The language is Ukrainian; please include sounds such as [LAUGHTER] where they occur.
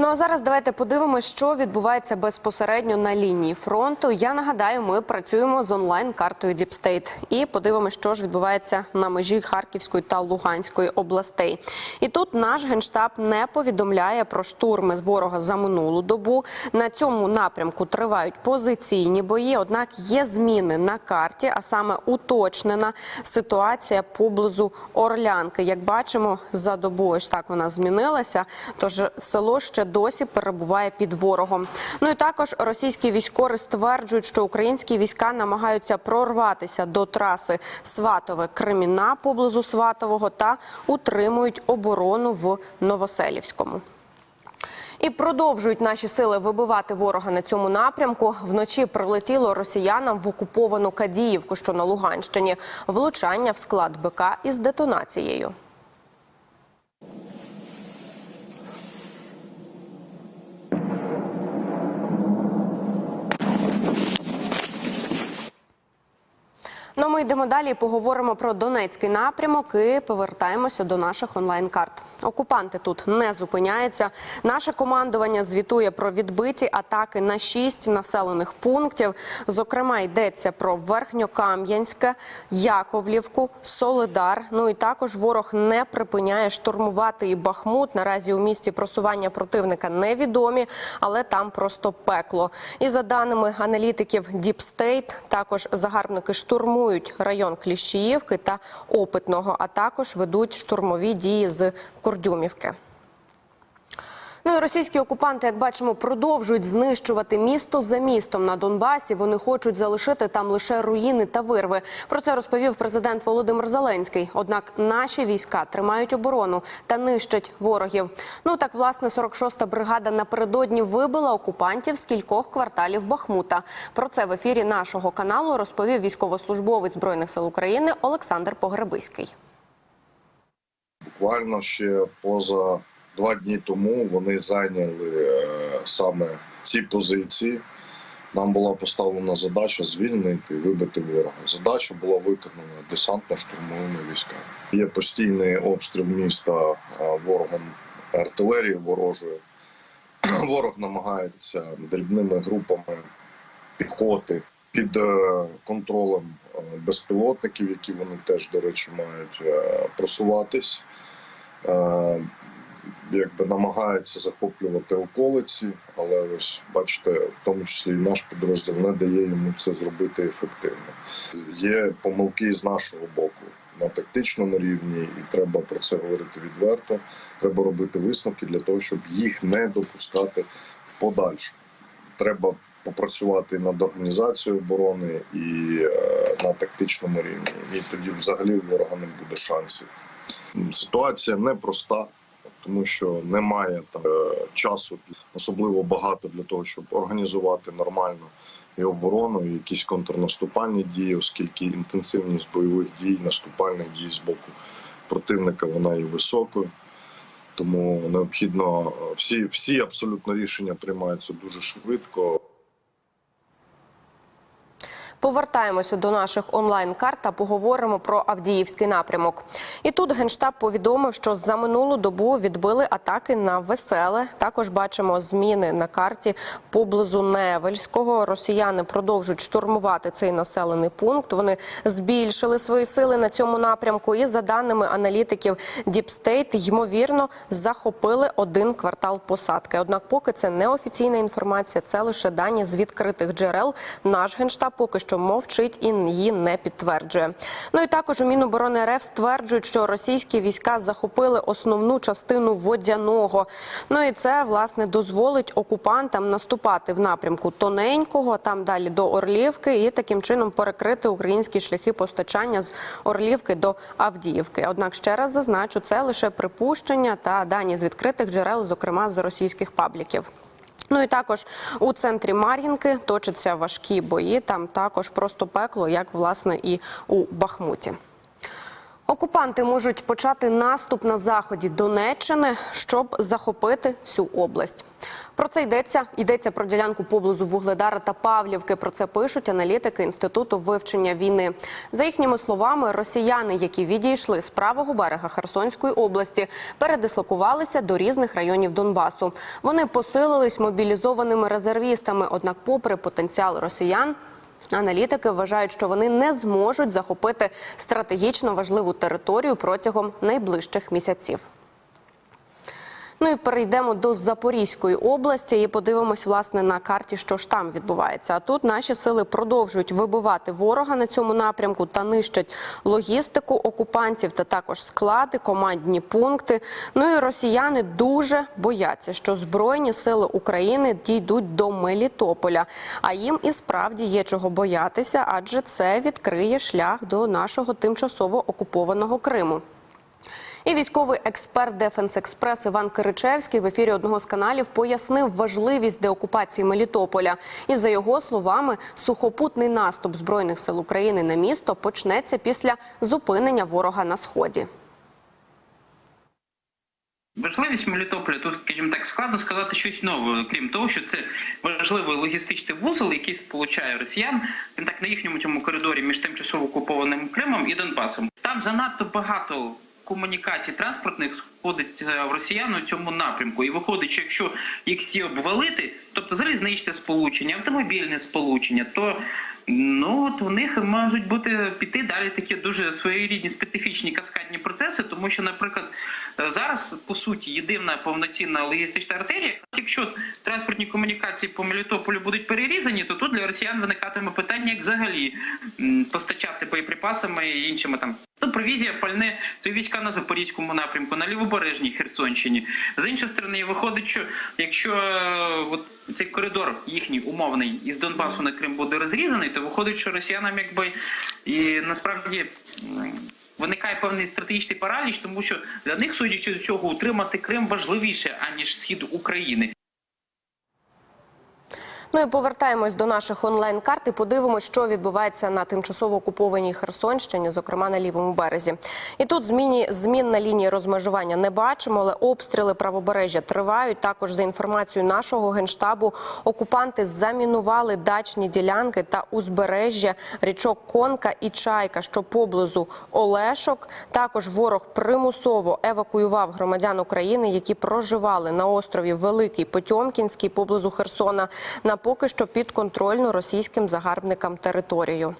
Ну а зараз давайте подивимося, що відбувається безпосередньо на лінії фронту. Я нагадаю, ми працюємо з онлайн-картою Діпстейт і подивимося, що ж відбувається на межі Харківської та Луганської областей. І тут наш генштаб не повідомляє про штурми з ворога за минулу добу. На цьому напрямку тривають позиційні бої. Однак є зміни на карті, а саме уточнена ситуація поблизу Орлянки. Як бачимо, за добу ось так вона змінилася. Тож село ще досі перебуває під ворогом. Ну і також російські військові стверджують, що українські війська намагаються прорватися до траси Сватове Креміна поблизу Сватового та утримують оборону в Новоселівському. І продовжують наші сили вибивати ворога на цьому напрямку. Вночі прилетіло росіянам в окуповану Кадіївку, що на Луганщині. Влучання в склад БК із детонацією. Йдемо далі. і Поговоримо про Донецький напрямок і повертаємося до наших онлайн-карт. Окупанти тут не зупиняються. Наше командування звітує про відбиті атаки на шість населених пунктів. Зокрема, йдеться про Верхньокам'янське, Яковлівку, Солидар. Ну і також ворог не припиняє штурмувати і Бахмут. Наразі у місці просування противника невідомі, але там просто пекло. І за даними аналітиків Діпстейт, також загарбники штурмують район Кліщіївки та Опитного, а також ведуть штурмові дії з Кордюмівки. Ну і російські окупанти, як бачимо, продовжують знищувати місто за містом на Донбасі. Вони хочуть залишити там лише руїни та вирви. Про це розповів президент Володимир Зеленський. Однак наші війська тримають оборону та нищать ворогів. Ну так, власне, 46-та бригада напередодні вибила окупантів з кількох кварталів Бахмута. Про це в ефірі нашого каналу розповів військовослужбовець збройних сил України Олександр Погребиський. Буквально ще поза два дні тому вони зайняли е, саме ці позиції. Нам була поставлена задача звільнити вибити ворога. Задача була виконана десантно-штурмовими військами. Є постійний обстріл міста е, ворогом артилерії ворожої. [CLEARS THROAT] Ворог намагається дрібними групами піхоти під е, контролем безпілотників, які вони теж, до речі, мають просуватись. Якби намагається захоплювати околиці, але ось бачите, в тому числі і наш підрозділ не дає йому це зробити ефективно. Є помилки з нашого боку на тактичному рівні, і треба про це говорити відверто. Треба робити висновки для того, щоб їх не допускати в подальшому. Треба попрацювати над організацією оборони і е, на тактичному рівні. І тоді взагалі у ворога не буде шансів. Ситуація непроста, тому що немає там е, часу, особливо багато для того, щоб організувати нормально і оборону, і якісь контрнаступальні дії, оскільки інтенсивність бойових дій, наступальних дій з боку противника вона є високою. Тому необхідно е, всі, всі абсолютно рішення приймаються дуже швидко. Повертаємося до наших онлайн-карт та поговоримо про Авдіївський напрямок. І тут генштаб повідомив, що за минулу добу відбили атаки на веселе. Також бачимо зміни на карті поблизу Невельського. Росіяни продовжують штурмувати цей населений пункт. Вони збільшили свої сили на цьому напрямку. І за даними аналітиків Діпстейт, ймовірно, захопили один квартал посадки. Однак, поки це не офіційна інформація, це лише дані з відкритих джерел. Наш генштаб поки що мовчить і її не підтверджує. Ну і також у Міноборони РФ стверджують, що російські війська захопили основну частину водяного. Ну і це власне дозволить окупантам наступати в напрямку тоненького, там далі до Орлівки, і таким чином перекрити українські шляхи постачання з Орлівки до Авдіївки. Однак ще раз зазначу, це лише припущення та дані з відкритих джерел, зокрема з російських пабліків. Ну і також у центрі Мар'їнки точаться важкі бої. Там також просто пекло, як власне і у Бахмуті. Окупанти можуть почати наступ на заході Донеччини, щоб захопити всю область. Про це йдеться. Йдеться про ділянку поблизу Вугледара та Павлівки. Про це пишуть аналітики інституту вивчення війни. За їхніми словами, росіяни, які відійшли з правого берега Херсонської області, передислокувалися до різних районів Донбасу. Вони посилились мобілізованими резервістами. Однак, попри потенціал росіян. Аналітики вважають, що вони не зможуть захопити стратегічно важливу територію протягом найближчих місяців. Ну і перейдемо до Запорізької області і подивимось власне на карті, що ж там відбувається. А тут наші сили продовжують вибивати ворога на цьому напрямку та нищать логістику окупантів та також склади, командні пункти. Ну і росіяни дуже бояться, що збройні сили України дійдуть до Мелітополя. А їм і справді є чого боятися, адже це відкриє шлях до нашого тимчасово окупованого Криму. І військовий експерт Дефенс Експрес Іван Киричевський в ефірі одного з каналів пояснив важливість деокупації Мелітополя. І за його словами, сухопутний наступ збройних сил України на місто почнеться після зупинення ворога на сході. Важливість Мелітополя тут, скажімо так, складно сказати щось нове, крім того, що це важливий логістичний вузол, який сполучає росіян він так на їхньому цьому коридорі між тимчасово окупованим Кримом і Донбасом. Там занадто багато комунікацій транспортних входить е, в росіян у цьому напрямку. І виходить, що якщо їх всі обвалити, тобто залізничне сполучення, автомобільне сполучення, то ну от в них можуть бути піти далі такі дуже своєрідні специфічні каскадні процеси, тому що, наприклад, е, зараз по суті єдина повноцінна логістична артерія. Якщо транспортні комунікації по Мелітополю будуть перерізані, то тут для росіян виникатиме питання, як взагалі постачати боєприпасами і іншими там. Ну, провізія, пальне, то війська на Запорізькому напрямку, на лівобережній Херсонщині. З іншої сторони, виходить, що якщо е, от цей коридор їхній умовний із Донбасу на Крим буде розрізаний, то виходить, що росіянам якби і насправді виникає певний стратегічний параліч, тому що для них, судячи з цього, утримати Крим важливіше аніж схід України. Ну і повертаємось до наших онлайн-карт і подивимось, що відбувається на тимчасово окупованій Херсонщині, зокрема на лівому березі. І тут зміні змін на лінії розмежування не бачимо, але обстріли правобережжя тривають. Також за інформацією нашого генштабу, окупанти замінували дачні ділянки та узбережжя річок Конка і Чайка, що поблизу Олешок. Також ворог примусово евакуював громадян України, які проживали на острові Великий Потьомкінський поблизу Херсона на поки що підконтрольну російським загарбникам територію.